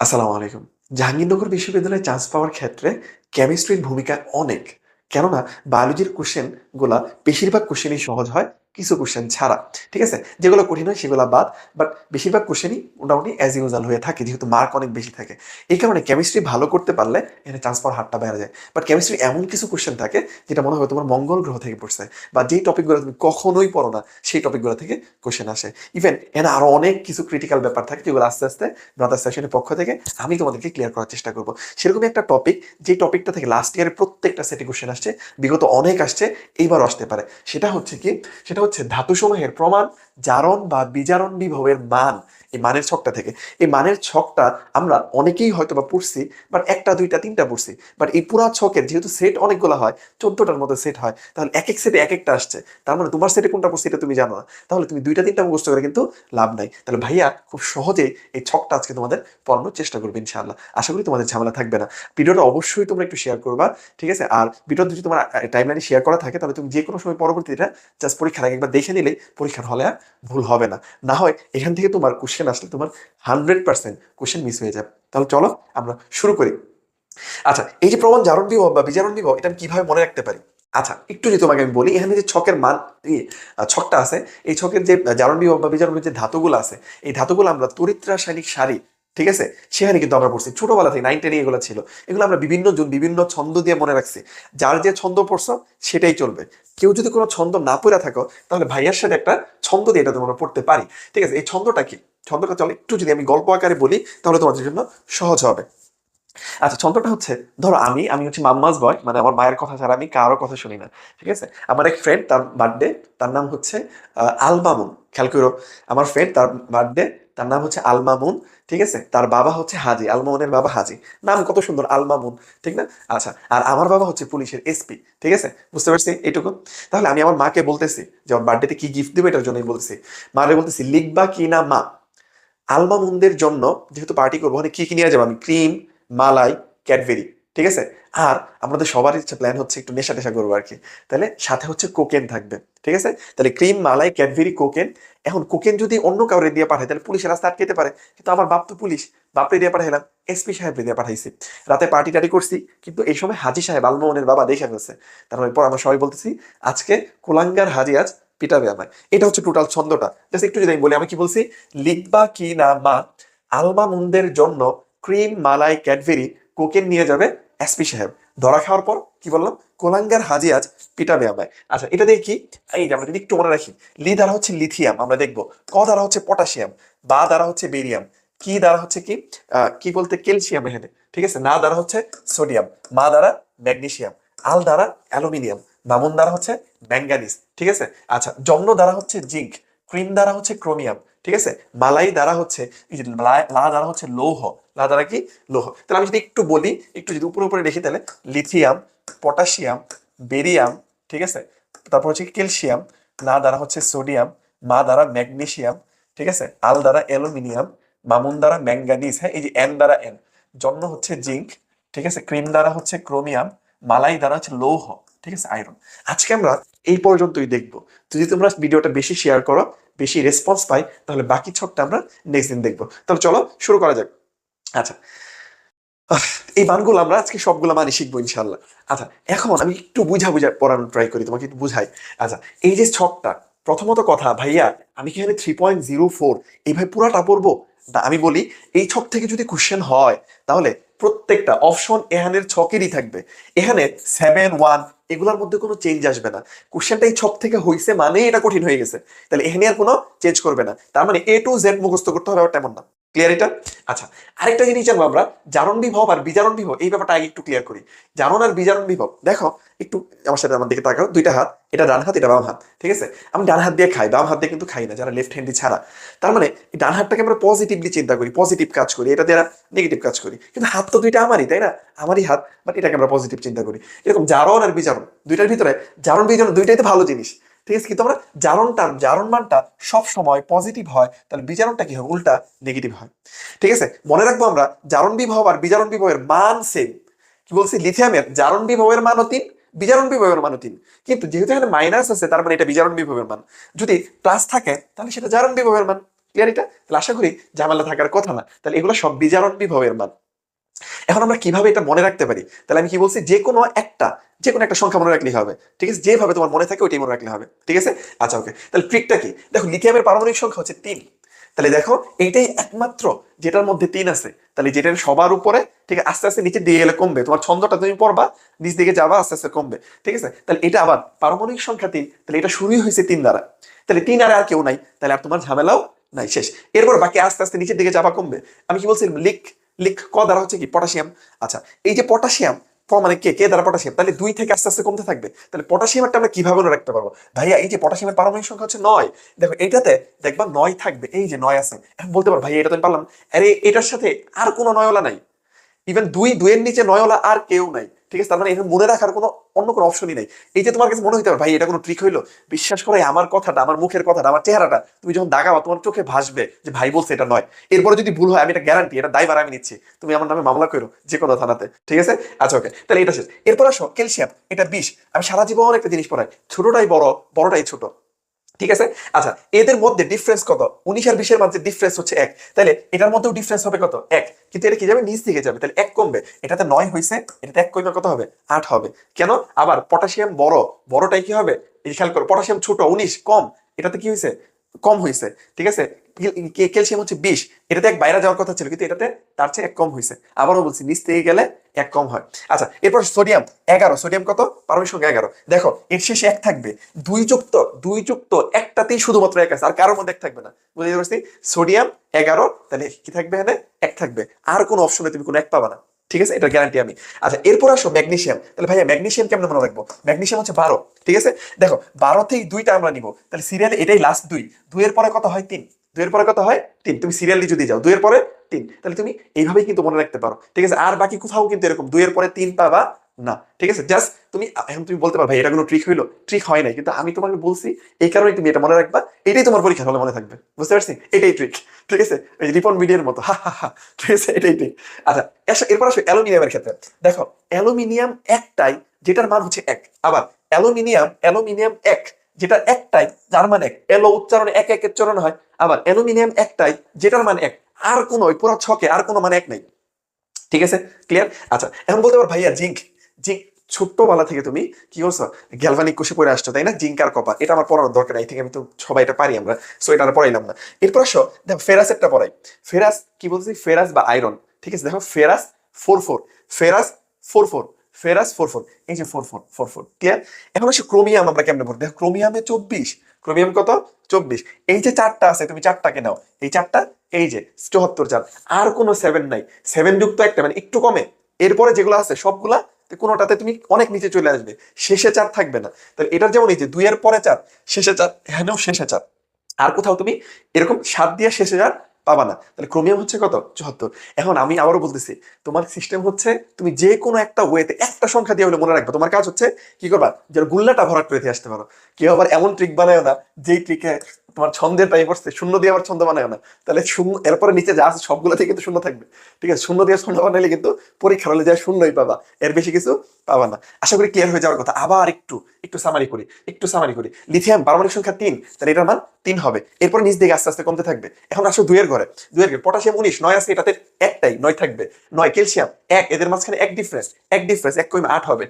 আসসালামু আলাইকুম। জাহাঙ্গীরনগর বিশ্ববিদ্যালয়ে চান্স পাওয়ার ক্ষেত্রে কেমিস্ট্রির ভূমিকা অনেক। কেননা বায়োলজির কোশ্চেনগুলা বেশিরভাগ কোশ্চেনই সহজ হয়। কিছু কোশ্চেন ছাড়া, ঠিক আছে? যেগুলো কঠিন হয় সেগুলো বাদ বাট বেশিরভাগ কোশ্চেনই মোটামুটি অ্যাজ ইউজাল হয়ে থাকে, যেহেতু মার্ক অনেক বেশি থাকে। এই কারণে কেমিস্ট্রি ভালো করতে পারলে এখানে পাওয়ার হারটা বেড়ে যায়। বাট কেমিস্ট্রি এমন কিছু কোশ্চেন থাকে, যেটা মনে হয় তোমার মঙ্গল গ্রহ থেকে পড়ছে, বা যেই টপিকগুলো তুমি কখনোই পড়ো না, সেই টপিকগুলো থেকে কোশ্চেন আসে। ইভেন এখানে আরও অনেক কিছু ক্রিটিক্যাল ব্যাপার থাকে, যেগুলো আস্তে আস্তে ব্রাদার সেশনের পক্ষ থেকে আমি তোমাদেরকে ক্লিয়ার করার চেষ্টা করব। সেরকমই একটা টপিক যে টপিকটা থেকে লাস্ট ইয়ারের প্রত্যেকটা সেটে কোশ্চেন আসছে, বিগত অনেক আসছে এইবার আসতে পারে। সেটা হচ্ছে কি, সেটা হচ্ছে ধাতুসমূহের প্রমাণ জারণ বা বিজারণ বিভবের মান। এই মানের ছকটা থেকে। এই মানের ছকটা আমরা অনেকেই হয়তো বা পড়ছি বাট একটা, দুইটা, তিনটা পড়ছি। বাট এই পুরা ছকের যেহেতু সেট অনেকগুলো হয়, চোদ্দটার মতো সেট হয়, তাহলে এক এক সেটে এক একটা আসছে। তার মানে তোমার সেটে কোনটা পড়ছে এটা তুমি জানো না। তাহলে তুমি দুইটা, তিনটা মুখস্থ করে কিন্তু লাভ নাই। তাহলে ভাইয়া খুব সহজেই এই ছকটা আজকে তোমাদের পড়ানোর চেষ্টা করবে ইনশাআল্লাহ। আশা করি তোমাদের ঝামেলা থাকবে না। ভিডিওটা অবশ্যই তোমরা একটু শেয়ার করবা, ঠিক আছে? আর ভিডিও যদি তোমার টাইমলাইনে শেয়ার করা থাকে, তাহলে তুমি যে কোনো সময় পরবর্তীটা জাস্ট পরীক্ষার আগে একবার দেখে নিলেই পরীক্ষার হলে ভুল হবে না। না হয় এখান থেকে তোমার কোশ্চেন আসলে তোমার হান্ড্রেড পার্সেন্ট কোশ্চেন মিস হয়ে যাবে। তাহলে চলো আমরা শুরু করি। আচ্ছা এই যে প্রমাণ জারণ বিভব বা বিজারণ বিভব, এটা আমি কীভাবে মনে রাখতে পারি? আচ্ছা একটু যদি তোমাকে আমি বলি, এখানে যে ছকের মান ছকটা আছে, এই ছকের যে জারণ বিভব বা বিজারণ যে ধাতুগুলো আছে, এই ধাতুগুলো আমরা তরিত রাসায়নিক সারি, ঠিক আছে? সেখানে কিন্তু আমরা পড়ছি। ছোটবেলা থেকে নাইন টেনে এগুলো ছিল। এগুলো আমরা বিভিন্ন জন, বিভিন্ন ছন্দ দিয়ে মনে রাখছি। যার যে ছন্দ পড়ছো, সেটাই চলবে। কেউ যদি কোনো ছন্দ না পড়ে থাকো, তাহলে ভাইয়ার সাথে একটা ছন্দ দিয়ে এটা তোমরা পড়তে পারি। ঠিক আছে, এই ছন্দটা কি? ছন্দটা চলো, একটু যদি আমি গল্প আকারে বলি, তাহলে তোমাদের জন্য সহজ হবে। আচ্ছা ছন্দটা হচ্ছে, ধরো আমি আমি হচ্ছে মাম্মাস বয় মানে আমার মায়ের কথা ছাড়া আমি কারও কথা শুনি না, ঠিক আছে? আমার এক ফ্রেন্ড তার বার্থডে তার নাম হচ্ছে আলমামুন, খেয়াল করো, আমার ফ্রেন্ড তার বার্থডে তার নাম হচ্ছে আলমামুন, ঠিক আছে? তার বাবা হচ্ছে হাজি, আলমামুনের বাবা হাজি। নাম কত সুন্দর, আলমামুন, ঠিক না? আচ্ছা আর আমার বাবা হচ্ছে পুলিশের এসপি ঠিক আছে? বুঝতে পারছি এইটুকু? তাহলে আমি আমার মাকে বলতেছি, যে আমার বার্থডেতে কি গিফট দেবো এটার জন্যই বলতেছি। মারে বলতেছি, লিখবা কি না মা? আলমামুনদের জন্য যেহেতু পার্টি করব, ওখানে কি কি নিয়ে যাব? আমি ক্রিম মালাই ক্যাডবেরি ঠিক আছে? আর আমাদের সবার ইচ্ছা প্ল্যান হচ্ছে একটু নেশা টেশা করব আর কি। তাহলে সাথে হচ্ছে কোকেন থাকবে, ঠিক আছে? তাহলে ক্রিম মালাই ক্যাডবেরি কোকেন এখন কোকেন যদি অন্য কাউরে দিয়ে পাঠায় তাহলে পুলিশের রাস্তা আটকেতে পারে। কিন্তু আমার বাপ তো পুলিশ, বাপরে দিয়ে পাঠাইলাম এসপি সাহেবরে দিয়ে পাঠাইছি। রাতে পার্টি টাটি করছি, কিন্তু এই সময় হাজি সাহেব আলমোহনের বাবা দেখে ফেলছে। তারপর পর আমরা সবাই বলতেছি, আজকে কোলাঙ্গার হাজি আজ পিটাবে আমায়। এটা হচ্ছে টোটাল ছন্দটা। জাস্ট একটু যদি আমি বলি, আমি কি বলছি? লিখবা কি না মা, আলমা মুন্দের জন্য ক্রিম মালাই ক্যাডবেরি কোকেন নিয়ে যাবে এসপি সাহেব। ধরা খাওয়ার পর কি বললাম? কোলাঙ্গার হাজি আজ পিটাবে আমায়। আচ্ছা এটা দিয়ে কি? এই যে আমরা যদি একটু মনে রাখি, লি দ্বারা হচ্ছে লিথিয়াম আমরা দেখব। ক দ্বারা হচ্ছে পটাশিয়াম বা দ্বারা হচ্ছে বেরিয়াম কি দ্বারা হচ্ছে কি? কি বলতে ক্যালসিয়াম এখানে। ঠিক আছে? না দ্বারা হচ্ছে সোডিয়াম মা দ্বারা ম্যাগনেসিয়াম আল দ্বারা অ্যালুমিনিয়াম বামন দ্বারা হচ্ছে ম্যাঙ্গানিজ ঠিক আছে? আচ্ছা যমন দ্বারা হচ্ছে জিঙ্ক ক্রিম দ্বারা হচ্ছে ক্রোমিয়াম ঠিক আছে? মালাই দ্বারা হচ্ছে লা- দ্বারা হচ্ছে লৌহ, লা দ্বারা কি? লৌহ। তাহলে আমি যদি একটু বলি, একটু যদি উপরে উপরে দেখি তাহলে লিথিয়াম পটাশিয়াম বেরিয়াম ঠিক আছে? তারপর হচ্ছে ক্যালসিয়াম না দ্বারা হচ্ছে সোডিয়াম মা দ্বারা ম্যাগনেশিয়াম ঠিক আছে? আল দ্বারা অ্যালুমিনিয়াম মামুন দ্বারা ম্যাঙ্গানিজ হ্যাঁ? এই যে এন দ্বারা এন জন্য হচ্ছে জিঙ্ক ঠিক আছে? ক্রিম দ্বারা হচ্ছে ক্রোমিয়াম মালাই দ্বারা হচ্ছে লৌহ। ঠিক আছে? আয়রন আজকে আমরা এই পর্যন্তই দেখব। যদি তোমরা ভিডিওটা বেশি শেয়ার করো, বেশি রেসপন্স পাই তাহলে বাকি ছকটা আমরা নেক্সট দিন দেখব। তাহলে চলো, শুরু করা যাক। আচ্ছা। এই মানগুলো আমরা আজকে সবগুলো মানি শিখব ইনশাল্লাহ আচ্ছা এখন আমি একটু বুঝা বুঝা পড়ানোর ট্রাই করি, তোমাকে একটু বুঝাই। আচ্ছা এই যে ছকটা, প্রথমত কথা, ভাইয়া, আমি কি এখানে থ্রি পয়েন্ট জিরো ফোর এইভাবে পুরাটা পড়ব? না, আমি বলি, এই ছক থেকে যদি কোশ্চেন হয়, তাহলে প্রত্যেকটা অপশন এহানের ছকেরই থাকবে। এখানে সেভেন ওয়ান এগুলোর মধ্যে কোনো চেঞ্জ আসবে না। কোশ্চেনটা এই ছক থেকে হয়েছে মানে এটা কঠিন হয়ে গেছে। তাহলে এখানে আর কোনো চেঞ্জ করবে না। তার মানে এ টু জেড মুখস্থ করতে হবে তেমন না। ক্লিয়ার এটা? আচ্ছা আরেকটা জিনিস জানব আমরা জারণ বিভব আর বিজারণ বিভব এই ব্যাপারটা আগে একটু ক্লিয়ার করি। জারণ আর বিজারণ বিভব দেখো, একটু আমার সাথে আমার দিকে তাকাও, দুইটা হাত, এটা ডান হাত, এটা বাম হাত, ঠিক আছে? আমি ডান হাত দিয়ে খাই, বাম হাত দিয়ে কিন্তু খাই না, যারা লেফট হ্যান্ডি ছাড়া। তার মানে ডান হাতটাকে আমরা পজিটিভলি চিন্তা করি পজিটিভ কাজ করি, এটা দিয়ে নেগেটিভ কাজ করি। কিন্তু হাত তো দুইটা আমারই, তাই না? আমারই হাত বাট এটাকে আমরা পজিটিভ চিন্তা করি। এরকম জারণ আর বিজারণ, দুইটার ভিতরে জারণ বিজারণ দুইটাই তো ভালো জিনিস। ঠিক আছে? কিন্তু আমরা জারণটা জারণ মানটা সব সময় পজিটিভ হয়, তাহলে বিজারণটা কি হয়? উল্টা নেগেটিভ হয়। ঠিক আছে? মনে রাখব আমরা, জারণ বিভব আর বিজারণ বিভবের মান সেম কি বলছি? লিথিয়ামের জারণ বিভবের মানও তিন বিজারণ বিভবের মানও তিন। কিন্তু যেহেতু এখানে মাইনাস আছে, তার মানে এটা বিজারণ বিভবের মান। যদি প্লাস থাকে, তাহলে সেটা জারণ বিভবের মান। ক্লিয়ার এটা? তাহলে আশা করি ঝামেলা থাকার কথা না। তাহলে এগুলো সব বিজারণ বিভবের মান। এখন আমরা কীভাবে এটা মনে রাখতে পারি? তাহলে আমি কি বলছি? যে কোনো একটা যে কোনো একটা সংখ্যা মনে রাখলেই হবে। ঠিক আছে? যেভাবে তোমার মনে থাকে ওইটাই মনে রাখলে হবে। ঠিক আছে? আচ্ছা ওকে তাহলে ট্রিকটা কি? দেখো লিথিয়ামের পারমাণবিক সংখ্যা হচ্ছে তিন। তাহলে দেখো এইটাই একমাত্র যেটার মধ্যে তিন আছে। তাহলে যেটার সবার উপরে, ঠিক আছে, আস্তে আস্তে নিচে দিয়ে গেলে কমবে। তোমার ছন্দটা তুমি পড়বা, নিচ দিকে যাবা, আস্তে আস্তে কমবে। ঠিক আছে? তাহলে এটা আবার পারমাণবিক সংখ্যা তিন, তাহলে এটা শুরুই হয়েছে তিন দ্বারা। তাহলে তিন আর আর কেউ নাই। তাহলে আর তোমার ঝামেলাও নাই, শেষ। এরপর বাকি আস্তে আস্তে নিচের দিকে যাবা, কমবে। আমি কি বলছি লিক লিক ক দ্বারা হচ্ছে কি? পটাশিয়াম। আচ্ছা এই যে পটাশিয়াম, ক মানে কে? কে দ্বারা পটাশিয়াম? তাহলে দুই থেকে আস্তে আস্তে কমতে থাকবে। তাহলে পটাশিয়ামটা আমরা কীভাবে রাখতে পারব? ভাইয়া, এই যে পটাশিয়ামের পারমাণবিক সংখ্যা হচ্ছে নয়। দেখো, এইটাতে দেখবা নয় থাকবে। এই যে নয় আছে। এখন বলতে পারো, ভাইয়া, এটা তো আমি পারলাম আরে, এটার সাথে আর কোনো নয়লা নাই। ইভেন দুই, দুইয়ের নিচে নয়লা আর কেউ নাই। ঠিক আছে? তার মানে এটা মনে রাখার কোনো, অন্য কোনো অপশনই নাই। এই যে তোমার কাছে মনে হইতে পারে, ভাই, এটা কোনো ট্রিক হইল? বিশ্বাস করে আমার কথাটা, আমার মুখের কথাটা, আমার চেহারাটা। তুমি যখন দাগাবা, তোমার চোখে ভাসবে যে, ভাই, বলছে এটা নয়। এরপরে যদি ভুল হয়, আমি এটা গ্যারান্টি এটা দায়বার আমি নিচ্ছি। তুমি আমার নামে মামলা করো, যে কোনো থানাতে। ঠিক আছে? আচ্ছা ওকে তাহলে এটা শেষ। এরপর আসো, ক্যালসিয়াম, এটা বিষ। আমি সারা জীবন একটা জিনিস পড়াই। ছোটটাই বড়, বড়টাই ছোট। ঠিক আছে? আচ্ছা এদের মধ্যে ডিফারেন্স কত? উনিশ আর বিশের মধ্যে ডিফারেন্স হচ্ছে এক। তাহলে এটার মধ্যেও ডিফারেন্স হবে কত? এক। কিন্তু এটা কি যাবে? নিচ দিকে যাবে। তাহলে এক কমবে। এটাতে নয় হয়েছে এটাতে এক কমবে কত হবে? আট হবে। কেন? আবার পটাশিয়াম বড়। বড়টাই কি হবে? খেয়াল করো পটাশিয়াম ছোট, উনিশ, কম। এটাতে কি হয়েছে কম হয়েছে, ঠিক আছে? ক্যালসিয়াম হচ্ছে বিশ, এটাতে এক বাইরে যাওয়ার কথা ছিল, কিন্তু এটাতে তার চেয়ে এক কম হয়েছে। আবারও বলছি, নিচ থেকে গেলে এক কম হয়। আচ্ছা এরপর সোডিয়াম এগারো সোডিয়াম কত? পারমিক সংখ্যা এগারো। দেখো, এর শেষে এক থাকবে, দুই যুক্ত দুই যুক্ত, একটাতেই শুধুমাত্র এক আছে, আর কারোর মধ্যে এক থাকবে না। বুঝতে পারছি? সোডিয়াম এগারো, তাহলে কি থাকবে এখানে? এক থাকবে। আর কোনো অপশনে তুমি কোনো এক পাবা না। ঠিক আছে? এটা গ্যারান্টি আমি। আচ্ছা এরপর আসো ম্যাগনেশিয়াম তাহলে ভাইয়া ম্যাগনেশিয়াম কেমন মনে রাখব? ম্যাগনেশিয়াম হচ্ছে বারো, ঠিক আছে? দেখো, বারো থেকে দুইটা আমরা নিব। তাহলে সিরিয়ালে এটাই লাস্ট দুই। দুইয়ের পরে কত হয়? তিন। দুইয়ের পরে কত হয়? তিন। তুমি সিরিয়ালি যদি যাও, দুইয়ের পরে তিন। তাহলে তুমি এইভাবেই কিন্তু মনে রাখতে পারো। ঠিক আছে? আর বাকি কোথাও কিন্তু এরকম। দুইয়ের পরে তিন পাবা না, ঠিক আছে? জাস্ট তুমি, এখন তুমি বলতে পারো, ভাই, এটা কোনো ট্রিক হইল? ট্রিক হয় নাই, কিন্তু আমি তোমাকে বলছি, এই কারণে তুমি এটা মনে রাখবা, এটাই তোমার পরীক্ষা হলে মনে থাকবে। বুঝতে পারছি? এটাই ট্রিক ঠিক আছে? রিপন মিডিয়ার মতো, হা হা হা, ঠিক আছে? এটাই ট্রিক আচ্ছা এরপর আসো অ্যালুমিনিয়ামের ক্ষেত্রে। দেখো, অ্যালুমিনিয়াম একটাই, যেটার মান হচ্ছে এক। আবার, অ্যালুমিনিয়াম অ্যালুমিনিয়াম এক যেটা একটাই, যার মান এক। এলো উচ্চারণে এক এক উচ্চারণ হয়। আবার, অ্যালুমিনিয়াম একটাই, যেটার মান এক। আর কোনো পুরো ছকে আর কোনো মানে এক নাই। ঠিক আছে? ক্লিয়ার আচ্ছা এখন বলতে পারো, ভাইয়া, জিঙ্ক। জিঙ্ক ছোট্টবেলা থেকে তুমি কি করছ? গ্যালভানিক কোষে পড়ে আসছো, তাই না? জিঙ্ক আর কপার এটা আমার পড়ানোর দরকার নাই থেকে আমি তো সবাই এটা পারি আমরা সো এটা আর পড়াইলাম না। এরপর আসো, দেখো ফেরাসেরটা পড়াই। ফেরাস কি বলছি? ফেরাস বা আয়রন ঠিক আছে? দেখো ferrous four four ferrous four four ferrous four four এই যে four four four four clear এখন আসে ক্রোমিয়াম আমরা কেমনে পড়ি? দেখো ক্রোমিয়ামে চব্বিশ ক্রোমিয়াম কত? চব্বিশ। এই যে চারটা আছে, তুমি চারটাকে নাও। এই চারটা, এই যে চুয়াত্তর চার। আর কোনো সেভেন নাই। সেভেন যুক্ত একটা মানে একটু কমে। এরপরে যেগুলো আছে, সবগুলা কোনোটাতে তুমি অনেক নিচে চলে আসবে। শেষে চার থাকবে না। তাহলে এটার যেমন এই যে দুইয়ের পরে চার, শেষে চার, এখানেও শেষে চার। আর কোথাও তুমি এরকম সাত দিয়ে শেষে চার পাবা না। তাহলে ক্রোমিয়াম হচ্ছে কত? চুয়াত্তর। এখন আমি আবারও বলতেছি, তোমার সিস্টেম হচ্ছে তুমি যে কোনো একটা ওয়েতে একটা সংখ্যা দিয়ে হলে মনে রাখবে। তোমার কাজ হচ্ছে কি করবা? যেন গুল্লাটা ভরাট করে দিয়ে আসতে পারো। কেউ আবার এমন ট্রিক বানায় না, যেই ট্রিকে তোমার ছন্দের টাইম পড়ছে, শূন্য দিয়ে আবার ছন্দ বানায় না। তাহলে শূন্য, এরপরে নিচে যা আছে সবগুলো থেকে কিন্তু শূন্য থাকবে। ঠিক আছে, শূন্য দিয়ে ছন্দ বানাইলে কিন্তু পরীক্ষার হলে যা শূন্যই পাবা, এর বেশি কিছু পাবা না। আশা করি ক্লিয়ার হয়ে যাওয়ার কথা। আবার একটু একটু সামারি করি, একটু সামারি করি। লিথিয়াম পারমাণবিক সংখ্যা তিন, তাহলে এটার মান তিন হবে। এরপর নিচ দিকে আস্তে আস্তে কমতে থাকবে। এখন আসো দুইয়ের ঘরে। দুইয়ের ঘরে পটাশিয়াম উনিশ, নয় আছে এটাতে একটাই, নয় থাকবে। নয় ক্যালসিয়াম এক, এদের মাঝখানে এক ডিফারেন্স এক ডিফারেন্স এক কমে আট হবে।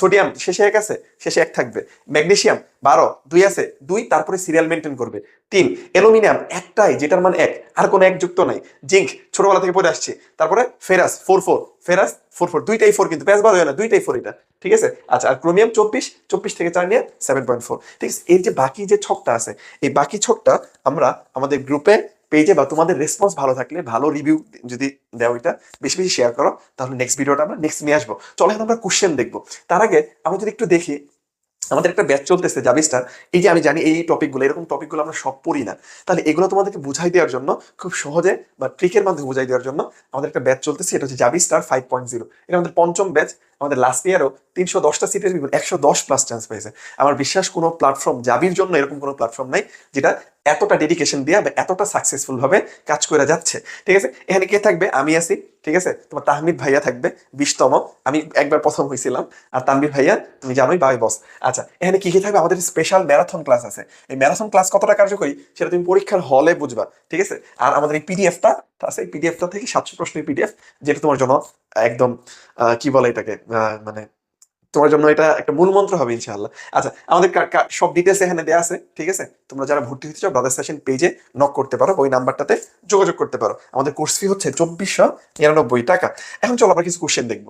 সোডিয়াম শেষে এক আছে, শেষে এক থাকবে। ম্যাগনেসিয়াম বারো, দুই আছে, দুই, তারপরে সিরিয়াল মেনটেন করবে। তিন, অ্যালুমিনিয়াম একটাই, যেটার মান এক, আর কোনো এক যুক্ত নাই। জিঙ্ক ছোটবেলা থেকে পড়ে আসছে। তারপরে ferrous, four four, ferrous, four four, দুইটাই ফোর কিন্তু প্যাস বাদ হয় না, দুইটাই ফোর এটা, ঠিক আছে? আচ্ছা আর ক্রোমিয়াম চব্বিশ চব্বিশ থেকে চার নিয়ে সেভেন পয়েন্ট ফোর ঠিক আছে? এর যে বাকি যে ছকটা আছে, এই বাকি ছকটা আমরা আমাদের গ্রুপে পেজে বা তোমাদের রেসপন্স ভালো থাকলে, ভালো রিভিউ যদি দেও এটা, বেশি বেশি শেয়ার করো, তাহলে নেক্সট ভিডিওটা আমরা নেক্সট নিয়ে আসব। চলো এখন আমরা কোশ্চেন দেখব। তার আগে, আমরা যদি একটু দেখি আমাদের একটা ব্যাচ চলতেছে জাবিস্টার এই যে আমি জানি এই টপিকগুলো এরকম টপিকগুলো আমরা সব পড়ি না। তাহলে এগুলো তোমাদেরকে বুঝাই দেওয়ার জন্য, খুব সহজে বা ট্রিকের মাধ্যমে বুঝাই দেওয়ার জন্য আমাদের একটা ব্যাচ চলতেছে, এটা হচ্ছে জাবিস্টার ফাইভ পয়েন্ট জিরো এটা আমাদের পঞ্চম ব্যাচ আমাদের লাস্ট ইয়ারও তিনশো দশটা সিটের বিপরীতে একশো দশ প্লাস চান্স পেয়েছে। আমার বিশ্বাস, কোনো প্ল্যাটফর্ম জাবির জন্য এরকম কোনো প্ল্যাটফর্ম নাই, যেটা এতটা ডেডিকেশন দিয়ে বা এতটা সাকসেসফুল ভাবে কাজ করে যাচ্ছে। ঠিক আছে? এখানে কে থাকবে? আমি আছি। ঠিক আছে? তোমার তাহমিদ ভাইয়া থাকবে, বিশতম। আমি একবার প্রথম হয়েছিলাম আর তানবির ভাইয়া, তুমি জানোই, বাই বস। আচ্ছা এখানে কি কি থাকবে? আমাদের স্পেশাল ম্যারাথন ক্লাস আছে। এই ম্যারাথন ক্লাস কতটা কার্যকরী? সেটা তুমি পরীক্ষার হলে বুঝবা। ঠিক আছে? আর আমাদের এই পিডিএফটা আছে। এই পিডিএফটা থেকে সাতশো প্রশ্নের পিডিএফ যেটা তোমার জন্য একদম কি বলে এটাকে মানে তোমার জন্য এটা একটা মূল মন্ত্র হবে ইনশাআল্লাহ। আচ্ছা আমাদের সব ডিটেলস এখানে দেওয়া আছে, ঠিক আছে? তোমরা যারা ভর্তি হতে চাও ব্রাদার সেশন পেজে নক করতে পারো, ওই নাম্বারটাতে যোগাযোগ করতে পারো। আমাদের কোর্স ফি হচ্ছে চব্বিশশো নিরানব্বই টাকা। এখন চলো আমরা কিছু কোশ্চেন দেখব।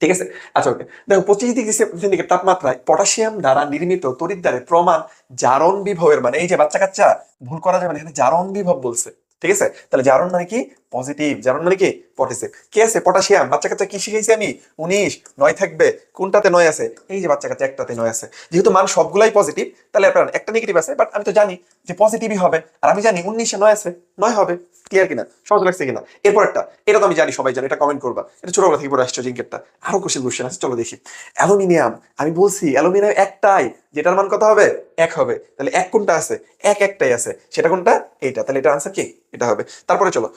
ঠিক আছে? আচ্ছা ওকে দেখো, পঁচিশ ডিগ্রি সেন্টিগ্রেড তাপমাত্রায় পটাশিয়াম দ্বারা নির্মিত তড়িৎ দ্বারে প্রমাণ জারণ বিভবের মানে এই যে বাচ্চা কাচ্চা ভুল করা যাবে না এখানে জারণ বিভব বলছে। ঠিক আছে? তাহলে জারণ মানে কি? পজিটিভ জারণ মানে কি? পজিটিভ কি আছে? পটাশিয়াম বাচ্চা কাচ্চা কি শিখেছি আমি? উনিশ, নয় থাকবে। কোনটাতে নয় আছে? এই যে বাচ্চা কাচ্চা একটাতে নয় আছে। যেহেতু মান সবগুলাই পজিটিভ তাহলে আপনার একটা নেগেটিভ আছে বাট আমি তো জানি যে পজিটিভই হবে। আর আমি জানি উনিশে নয় আছে। নয় হবে। ক্লিয়ার কিনা? সহজ লাগছে কিনা? এরপর একটা। এটা তো আমি জানি সবাই জানি, এটা কমেন্ট করবা। এটা ছোটবেলা থেকে পড়ে আসছো জিঙ্কেরটা। আরও কোশ্চেন কোশ্চেন আছে, চলো দেখি। অ্যালুমিনিয়াম আমি বলছি অ্যালুমিনিয়াম একটাই। যেটার মান কত হবে? এক হবে। তাহলে এক কোনটা আছে? এক একটাই আছে। সেটা কোনটা? এইটা। তাহলে এটা আনসার কি? এটা হবে। তারপরে চলো।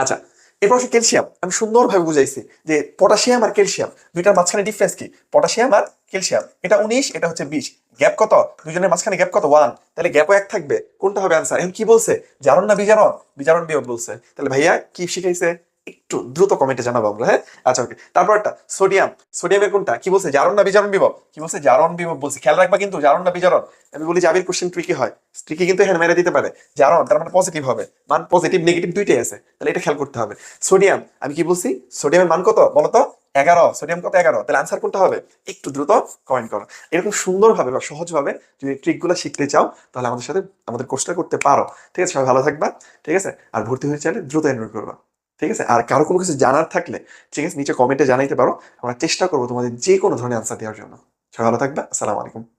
আচ্ছা এরপর হচ্ছে ক্যালসিয়াম। আমি সুন্দরভাবে বুঝাইছি যে পটাশিয়াম আর ক্যালসিয়াম, দুইটার মাঝখানে ডিফারেন্স কি? পটাশিয়াম আর ক্যালসিয়াম, এটা উনিশ, এটা হচ্ছে বিশ। গ্যাপ কত? দুজনের মাঝখানে গ্যাপ কত? ওয়ান তাহলে গ্যাপও এক থাকবে। কোনটা হবে আনসার এখন কি বলছে? জারণ না বিজারণ? বিজারণ বিয়োগ বলছে। তাহলে ভাইয়া কি শিখাইছে? একটু দ্রুত কমেন্টে জানাব আমরা হ্যাঁ? আচ্ছা ওকে তারপর একটা সোডিয়াম সোডিয়ামের কোনটা? কি বলছে? জারণ না বিজারণ বিভব? কি বলছে? জারণ বিভব বলছে। খেয়াল রাখবা কিন্তু, জারণ না বিজারণ। আমি বলি জাবির কোশ্চেন ট্রিকি হয়। ট্রিকি কিন্তু এখানে মেরে দিতে পারে। জারণ, তার মানে পজিটিভ হবে। মান পজিটিভ নেগেটিভ দুইটাই আছে। তাহলে এটা খেয়াল করতে হবে। সোডিয়াম আমি কি বলছি? সোডিয়ামের মান কত? বলো তো? এগারো। সোডিয়াম কত? এগারো। তাহলে আনসার কোনটা হবে? একটু দ্রুত কমেন্ট করো। এরকম সুন্দরভাবে বা সহজভাবে যদি ট্রিকগুলো শিখতে চাও, তাহলে আমাদের সাথে, আমাদের কোর্সটা করতে পারো। ঠিক আছে? সবাই ভালো থাকবা। ঠিক আছে? আর ভর্তি হয়ে চাইলে দ্রুত এনরোল করবা। ঠিক আছে? আর কারও কোনো কিছু জানার থাকলে, ঠিক আছে? নিচে কমেন্টে জানাইতে পারো। আমরা চেষ্টা করব তোমাদের যে কোনো ধরনের আনসার দেওয়ার জন্য। সবাই ভালো থাকবে। আসসালামু আলাইকুম।